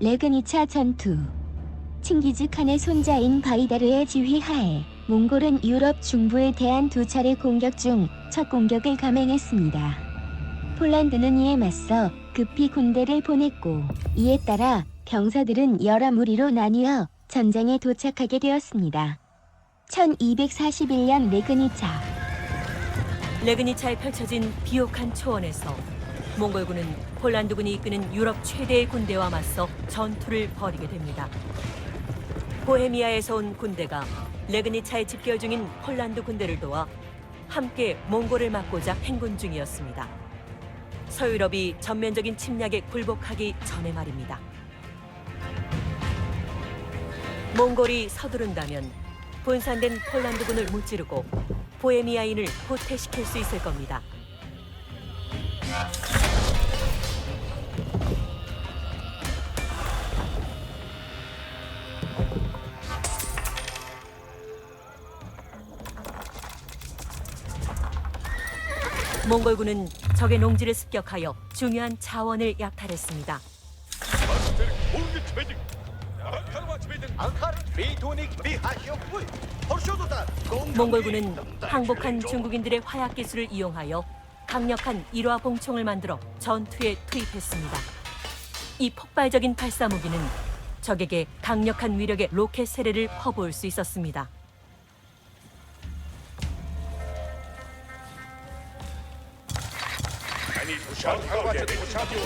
레그니차 전투 칭기즈 칸의 손자인 바이다르의 지휘하에 몽골은 유럽 중부에 대한 두 차례 공격 중 첫 공격을 감행했습니다. 폴란드는 이에 맞서 급히 군대를 보냈고 이에 따라 병사들은 여러 무리로 나뉘어 전장에 도착하게 되었습니다. 1241년 레그니차 레그니차에 펼쳐진 비옥한 초원에서 몽골군은 폴란드군이 이끄는 유럽 최대의 군대와 맞서 전투를 벌이게 됩니다. 보헤미아에서 온 군대가 레그니차에 집결 중인 폴란드 군대를 도와 함께 몽골을 막고자 행군 중이었습니다. 서유럽이 전면적인 침략에 굴복하기 전에 말입니다. 몽골이 서두른다면 분산된 폴란드군을 무찌르고 보헤미아인을 후퇴시킬 수 있을 겁니다. 몽골군은 적의 농지를 습격하여 중요한 자원을 약탈했습니다. 몽골군은 항복한 중국인들의 화약 기술을 이용하여 강력한 일화 봉총을 만들어 전투에 투입했습니다. 이 폭발적인 발사 무기는 적에게 강력한 위력의 로켓 세례를 퍼부을 수 있었습니다. Howbacz tego czadu!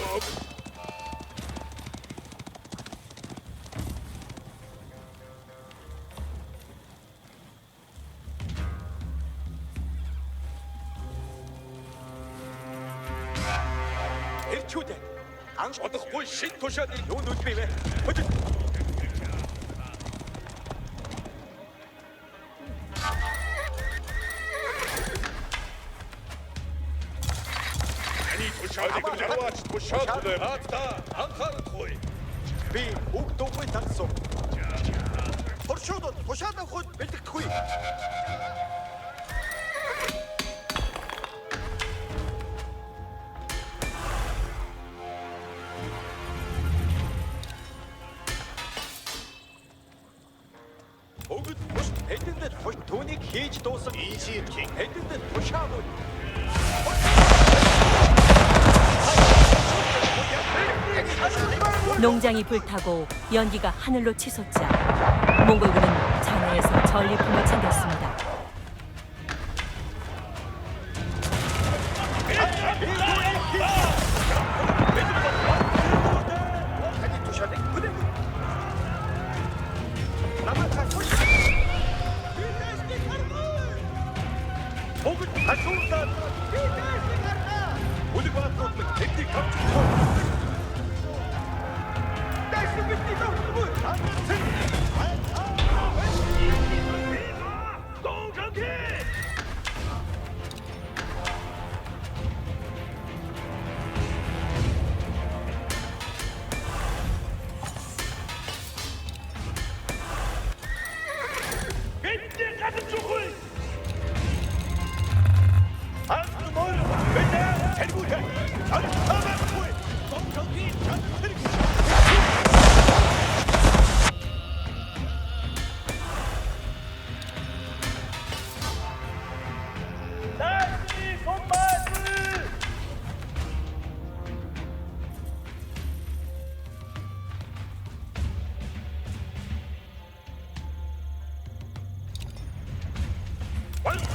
Хэвчүүд анх удахгүй шин тушааны нүүн үлбивэ. Хөдөлт Хатта анхаарахгүй. Би бүх дуугүй тансуу. Поршууд тушаад авахд бэлтгэхгүй. 농장이 불타고 연기가 하늘로 치솟자 몽골군은 장내에서 전리품을 챙겼습니다.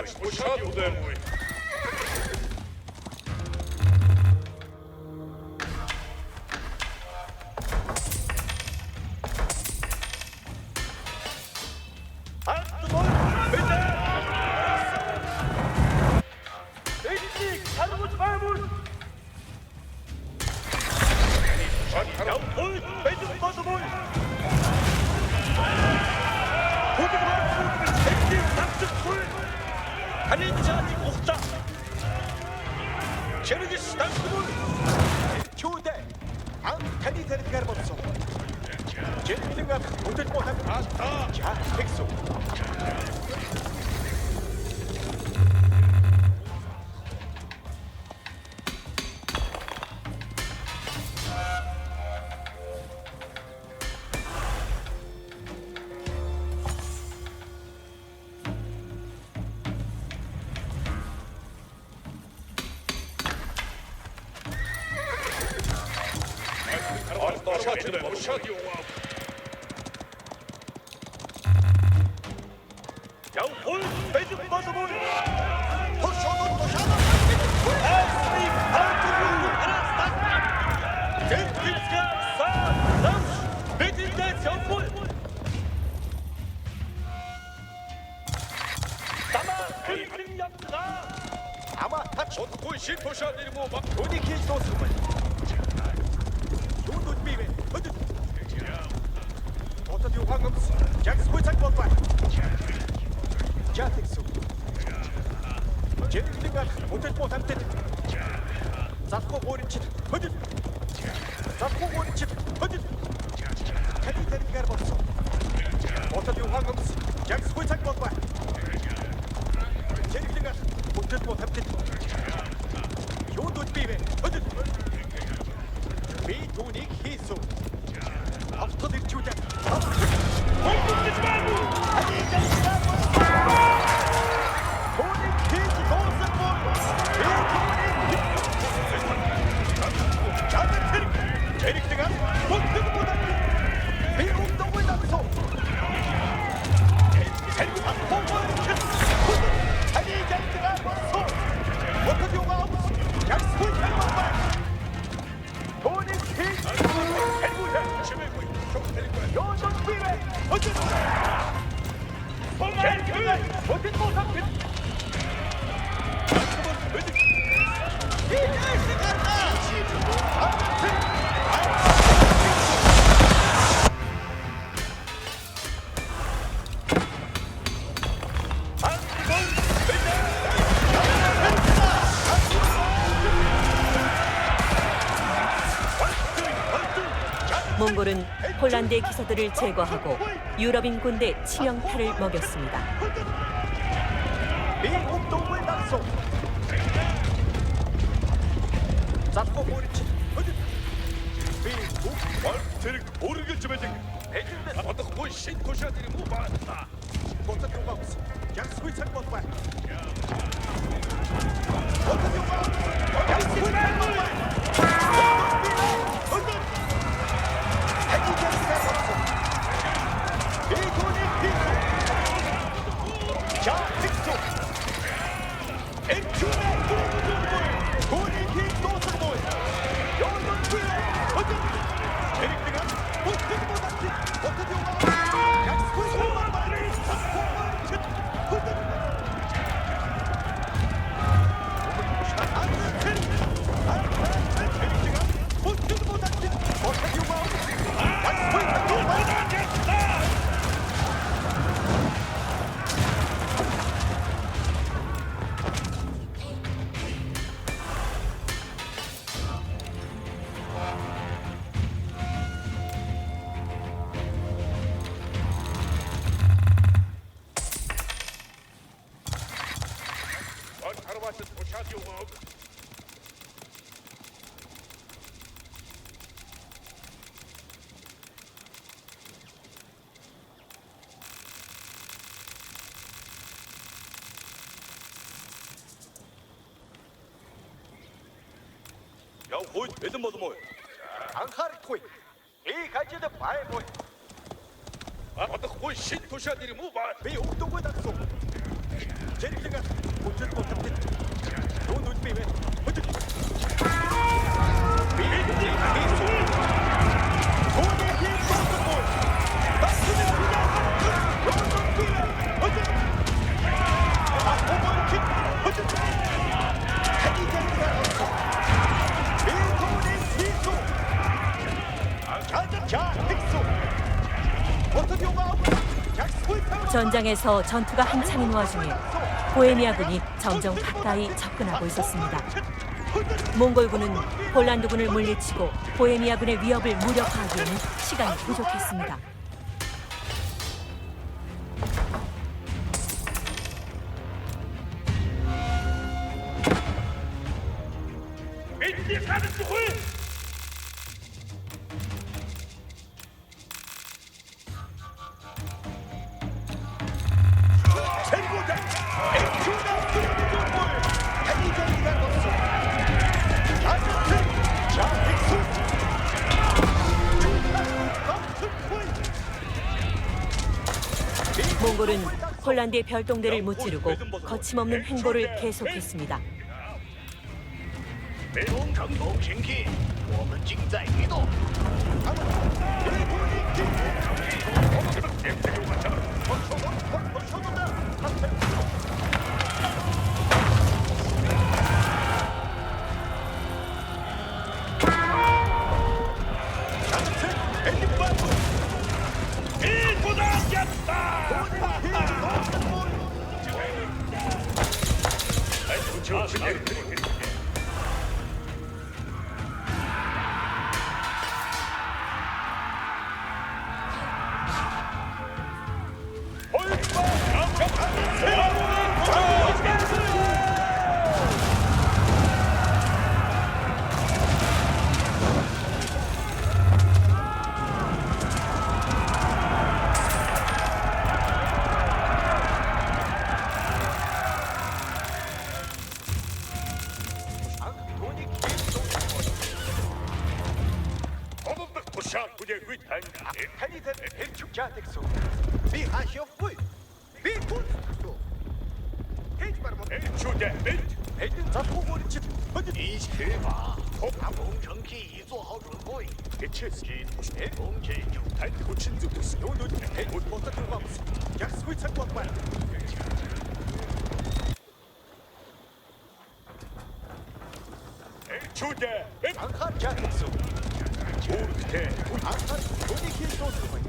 так, спочатку будемо. 암탄이 되는 게 없어! 제르기가 못할 못한 아타! 자, 백수! Gavhol, benim bazımın. Hoşçakalın, hoşçakalın. Esni, Ertuğrul, Erastak. Temkinske, sağ, nam, bedinde, çavul. Tamam, kıyısın yaptıra. Ama hat schon ruhig hoşçakalın, bu bak. Bu dikiş dostum. Yudut bibe, ödüt. Orta diyor hangımız. Jack Squidsack bot var. Жаатыг сүв. Жээнглэг болох хөдөл буу тамтад. Залхуу гуурчил хөдөл. Залхуу гуурчил хөдөл. Хани тарилгаар болсон. Отод юхан гомс яг сүйцэг болбай. Жээнглэг болох хөдөл буу тамтад. Юуд үтбивэ хөдөл. Би түүнийг хийсв. Автод ирчүүлээ. Хойд бүтэж байна. Хани 군대 기사들을 제거하고 유럽인 군대 치명타를 먹였습니다. 미국 동물 낙소. 잡고 버리지. 미국 말들 모르게 좀 해줘. 애들 어떻게 신도시들이 뭐 많다. 어떻게 하고 있어? 야 소이찬 것봐. явх үед бэлэн болмоо. Анхаарахгүй. Ийм хажид байхгүй. Одохгүй шин тушаад ирэм үү баа. Би өгдөггүй дагсан. Жинхэнэ хүчил болтол. Дүүн үл бивэ. Хөдөл. Би би сүү. Хөдөл. 전장에서 전투가 한창인 와중에 보헤미아군이 점점 가까이 접근하고 있었습니다. 몽골군은 폴란드군을 물리치고 보헤미아군의 위협을 무력화하기에는 시간이 부족했습니다. 폴란드의 별동대를 무찌르고 거침없는 행보를 계속했습니다. 지원 준비. 미하시오프 미군 해지바르모 주대 멘트 백은 자포고리치 어디 一起法，把工程可以做好准备。대체 도시 공제 중 달고 친구도 있어. 요는 해못 벗어 들어가면서 약속을 찾고 왔구만 주대 멘트 강하자 백수 오르테 아산 돈이 길 소스만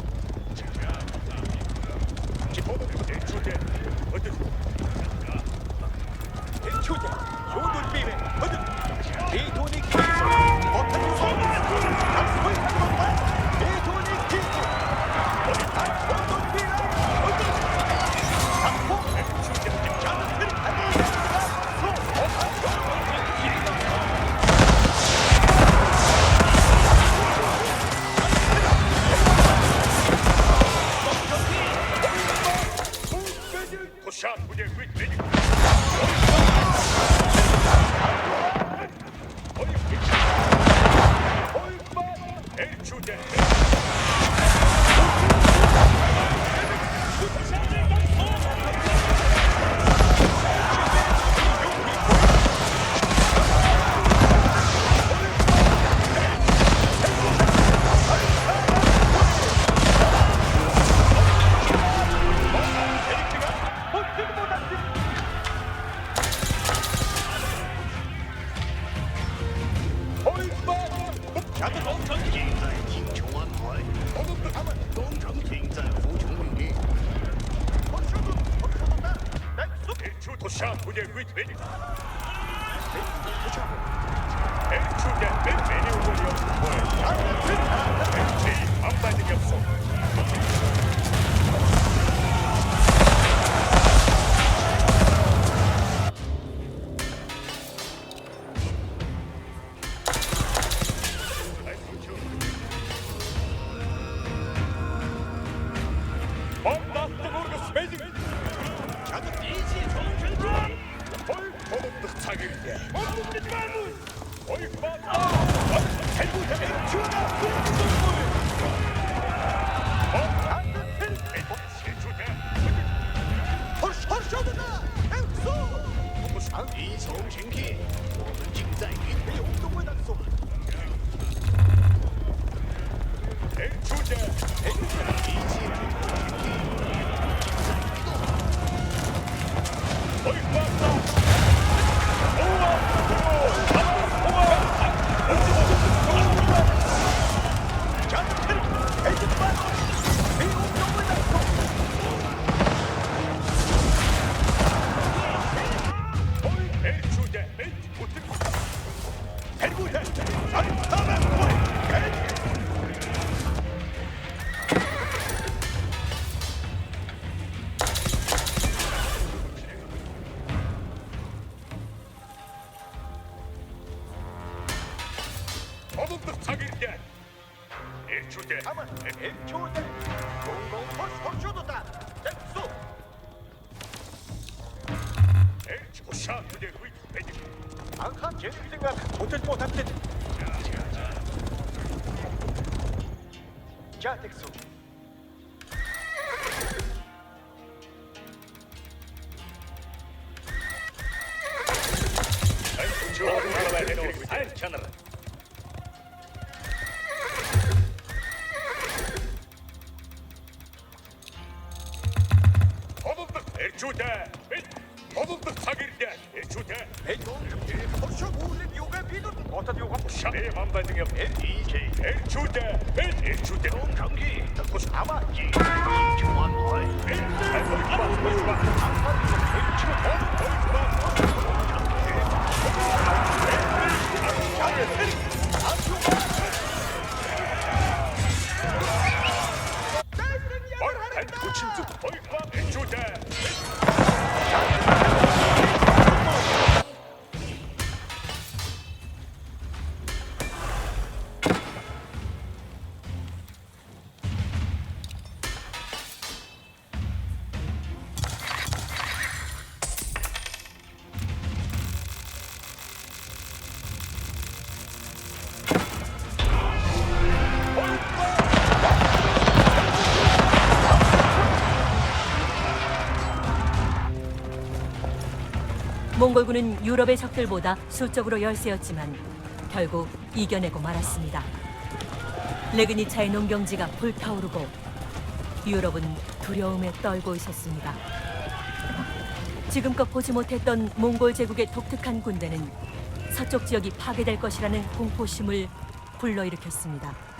기 주 대도 못할 못할 때. 자, 백수. 어묵도 애초자 어묵도 사기야 애초자 포쇼 무슨 요가 비도 어떤 요가? 내 만반등에 DJ 애초자 몽골군은 유럽의 적들보다 수적으로 열세였지만 결국 이겨내고 말았습니다. 레그니차의 농경지가 불타오르고 유럽은 두려움에 떨고 있었습니다. 지금껏 보지 못했던 몽골 제국의 독특한 군대는 서쪽 지역이 파괴될 것이라는 공포심을 불러일으켰습니다.